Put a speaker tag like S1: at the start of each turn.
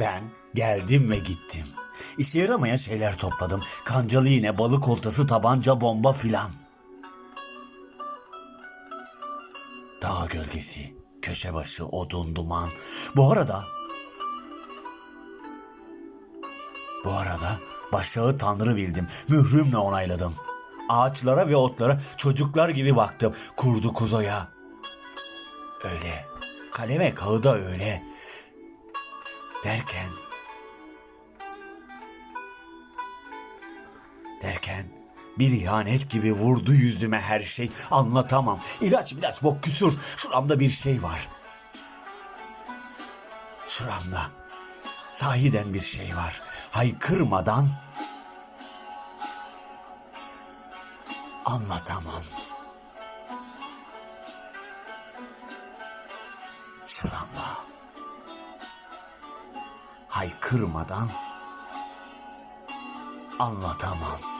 S1: Ben geldim ve gittim. İşe yaramayan şeyler topladım. Kancalı iğne, balık oltası, tabanca, bomba filan. Dağ gölgesi, köşe başı, odun, duman. Bu arada... Bu arada başağı tanrı bildim. Mührümle onayladım. Ağaçlara ve otlara çocuklar gibi baktım. Kurdu kuzoya. Öyle. Kaleme kağıda öyle. Derken... Derken bir ihanet gibi vurdu yüzüme her şey. Anlatamam. İlaç ilaç bok küsur. Şuramda bir şey var. Şuramda. Sahiden bir şey var. Haykırmadan anlatamam. Şuramda. Haykırmadan anlatamam.